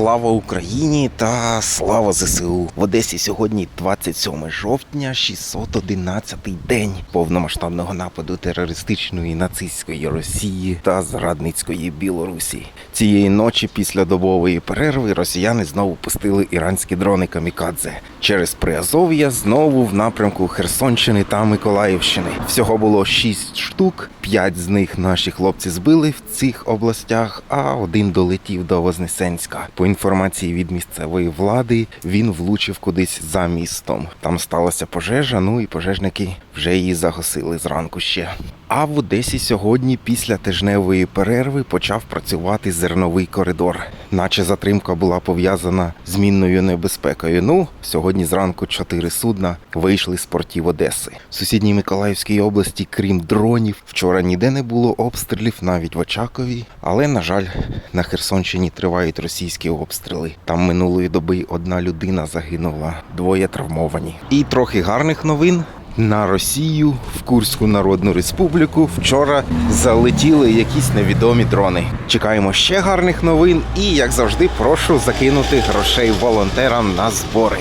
Слава Україні та слава ЗСУ. В Одесі сьогодні 27 жовтня, 611-й день повномасштабного нападу терористичної нацистської Росії та зрадницької Білорусі. Цієї ночі після добової перерви росіяни знову пустили іранські дрони камікадзе через Приазов'я знову в напрямку Херсонщини та Миколаївщини. Всього було 6 штук, 5 з них наші хлопці збили в цих областях, а один долетів до Вознесенська. Інформації від місцевої влади, він влучив кудись за містом. Там сталася пожежа, ну і пожежники вже її загасили зранку ще. А в Одесі сьогодні, після тижневої перерви, почав працювати зерновий коридор. Наче затримка була пов'язана з мінною небезпекою. Ну, сьогодні зранку чотири судна вийшли з портів Одеси. В сусідній Миколаївській області, крім дронів, вчора ніде не було обстрілів, навіть в Очакові. Але, на жаль, на Херсонщині тривають російські обстріли. Там минулої доби одна людина загинула, двоє травмовані. І трохи гарних новин. На Росію в Курську Народну Республіку вчора залетіли якісь невідомі дрони. Чекаємо ще гарних новин і, як завжди, прошу закинути грошей волонтерам на збори.